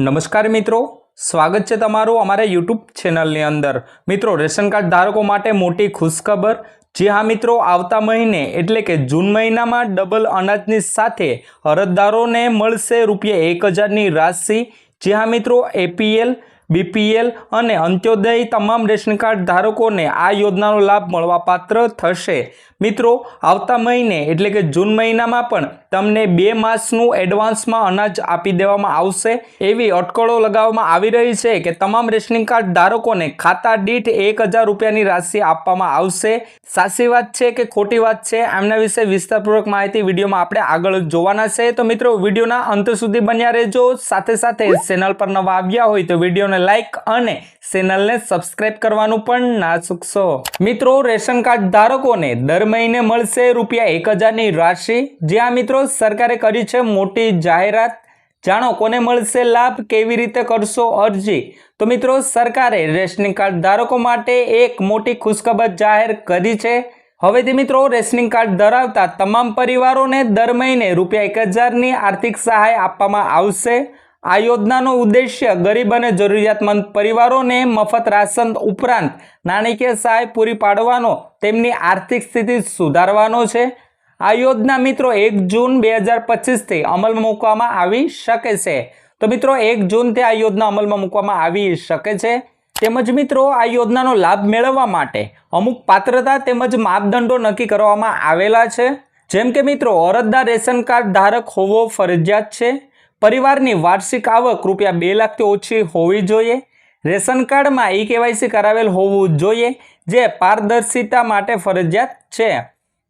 નમસ્કાર મિત્રો, સ્વાગત છે તમારું અમારા યુટ્યુબ ચેનલની અંદર. મિત્રો, રેશન કાર્ડ ધારકો માટે મોટી ખુશખબર. જી હા મિત્રો, આવતા મહિને, એટલે કે જૂન મહિનામાં ડબલ અનાજની સાથે અરજદારોને મળશે રૂપિયા એક હજારની રાશિ. જી હા મિત્રો એપીએલ બીપીએલ અને અંત્યોદય તમામ રેશન કાર્ડ ધારકોને આ યોજનાનો લાભ મળવાપાત્ર થશે. મિત્રો, આવતા મહિને, એટલે કે જૂન મહિનામાં પણ તમને બે માસનું એડવાન્સમાં અનાજ આપી દેવામાં આવશે. એવી અટકળો લગાવવામાં આવી રહી છે કે તમામ રેશનિંગ કાર્ડ ધારકોને ખાતા દીઠ એક હજાર રૂપિયાની રાશિ આપવામાં આવશે. સાચી વાત છે કે ખોટી વાત છે? એમના વિશે વિસ્તારપૂર્વક માહિતી વિડીયોમાં આપણે આગળ જોવાના છે. તો મિત્રો, વિડીયોના અંત સુધી બન્યા રહેજો. સાથે સાથે ચેનલ પર નવા આવ્યા હોય તો વિડીયોને લાઈક અને ચેનલને સબસ્ક્રાઇબ કરવાનું પણ ના ચૂકશો. મિત્રો, રેશન કાર્ડ ધારકોને દર મહિને મળશે રૂપિયા એક હજારની રાશિ. જ્યાં મિત્રો, સરકારે કરી છે મોટી જાહેરાત. જાણો કોને મળશે લાભ, કેવી રીતે કરશો અરજી? તો મિત્રો, સરકારે રેશનિંગ કાર્ડ ધારકો માટે એક મોટી ખુશખબર જાહેર કરી છે. હવેથી મિત્રો, રેશનિંગ કાર્ડ ધરાવતા તમામ પરિવારોને દર મહિને રૂપિયા એક હજારની આર્થિક સહાય આપવામાં આવશે. આ યોજનાનો ઉદ્દેશ્ય ગરીબ અને જરૂરિયાતમંદ પરિવારોને મફત રાશન ઉપરાંત નાણાકીય સહાય પૂરી પાડવાનો, તેમની આર્થિક સ્થિતિ સુધારવાનો છે. આ યોજના મિત્રો એક જૂન બે હજાર પચીસથી અમલમાં મૂકવામાં આવી શકે છે. તો મિત્રો, એક જૂનથી આ યોજના અમલમાં મૂકવામાં આવી શકે છે. તેમજ મિત્રો, આ યોજનાનો લાભ મેળવવા માટે અમુક પાત્રતા તેમજ માપદંડો નક્કી કરવામાં આવેલા છે. જેમ કે મિત્રો, અરજદાર રેશન કાર્ડ ધારક હોવો ફરજિયાત છે. પરિવારની વાર્ષિક આવક રૂપિયા બે લાખથી ઓછી હોવી જોઈએ. રેશન કાર્ડમાં ઈ કેવાયસી કરાવેલ હોવું જોઈએ, જે પારદર્શિતા માટે ફરજિયાત છે.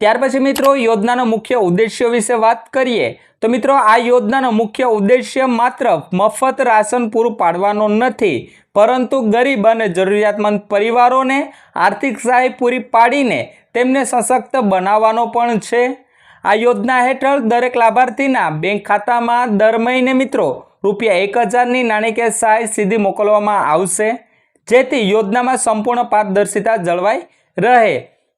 ત્યાર પછી મિત્રો, યોજનાનો મુખ્ય ઉદ્દેશ્ય વિશે વાત કરીએ, તો મિત્રો, આ યોજનાનો મુખ્ય ઉદ્દેશ્ય માત્ર મફત રાશન પૂરું પાડવાનો નથી, પરંતુ ગરીબ અને જરૂરિયાતમંદ પરિવારોને આર્થિક સહાય પૂરી પાડીને તેમને સશક્ત બનાવવાનો પણ છે. આ યોજના હેઠળ દરેક લાભાર્થીના બેંક ખાતામાં દર મહિને મિત્રો રૂપિયા એક હજારની નાણાકીય સહાય સીધી મોકલવામાં આવશે, જેથી યોજનામાં સંપૂર્ણ પારદર્શિતા જળવાઈ રહે.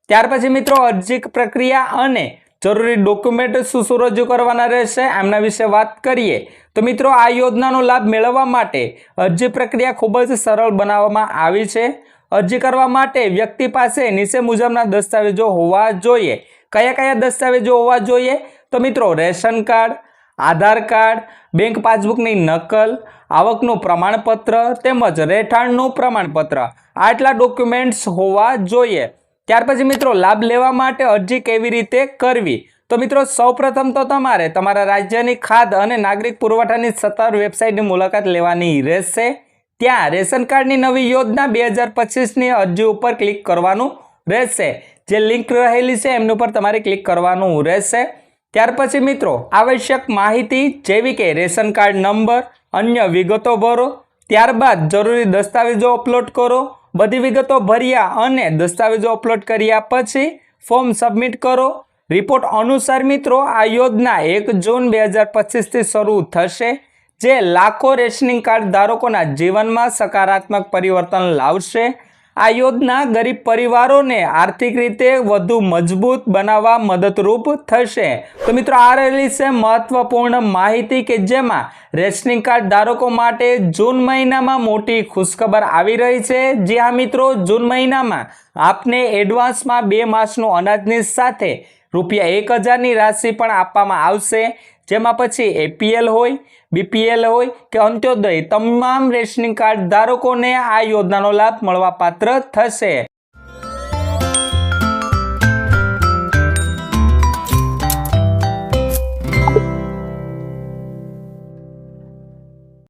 ત્યાર પછી મિત્રો અરજી પ્રક્રિયા અને જરૂરી ડોક્યુમેન્ટ શું શું રજૂ કરવાના રહેશે એમના વિશે વાત કરીએ. તો મિત્રો આ યોજનાનો લાભ મેળવવા માટે અરજી પ્રક્રિયા ખૂબ જ સરળ બનાવવામાં આવી છે. અરજી કરવા માટે વ્યક્તિ પાસે નીચે મુજબના દસ્તાવેજો હોવા જોઈએ. કયા કયા દસ્તાવેજો હોવા જોઈએ? તો મિત્રો, ration card, Aadhaar card, bank પાસબુકની નકલ, આવકનું પ્રમાણપત્ર તેમજ રહેઠાણનું પ્રમાણપત્ર. આટલા ડોક્યુમેન્ટ્સ હોવા જોઈએ. ત્યાર પછી મિત્રો, લાભ લેવા માટે અરજી કેવી રીતે કરવી? તો મિત્રો, સૌપ્રથમ તો તમારે તમારા રાજ્યની ખાદ અને નાગરિક પુરવઠાની સત્તાવાર વેબસાઇટની મુલાકાત લેવાની રહેશે. ત્યાં રેશન કાર્ડની નવી યોજના બે હજાર પચીસની અરજી ઉપર ક્લિક કરવાનું રહેશે. જે લિંક રહેલી છે, એમની ઉપર તમારે ક્લિક કરવાનું રહેશે. ત્યાર પછી મિત્રો, આવશ્યક માહિતી જેવી કે રેશન કાર્ડ નંબર, અન્ય વિગતો ભરો. ત્યારબાદ જરૂરી દસ્તાવેજો અપલોડ કરો. બધી વિગતો ભર્યા અને દસ્તાવેજો અપલોડ કર્યા પછી ફોર્મ સબમિટ કરો. રિપોર્ટ અનુસાર મિત્રો, આ યોજના એક જૂન બે હજાર પચીસથી શરૂ થશે, જે લાખો રેશનિંગ કાર્ડ ધારકોના જીવનમાં સકારાત્મક પરિવર્તન લાવશે. આ યોજના ગરીબ પરિવારોને આર્થિક રીતે વધુ મજબૂત બનાવવા મદદરૂપ થશે. તો મિત્રો, આ રહેલી છે મહત્વપૂર્ણ માહિતી કે જેમાં રેશનિંગ કાર્ડ ધારકો માટે જૂન મહિનામાં મોટી ખુશખબર આવી રહી છે. જે આ મિત્રો, જૂન મહિનામાં આપને એડવાન્સમાં બે માસનું અનાજની સાથે રૂપિયા એક હજારની રાશિ પણ આપવામાં આવશે. જેમાં પછી એપીએલ હોય બીપીએલ હોય કે અંત્યોદય, તમામ રેશનિંગ કાર્ડ ધારકોને આ યોજનાનો લાભ મળવાપાત્ર થશે.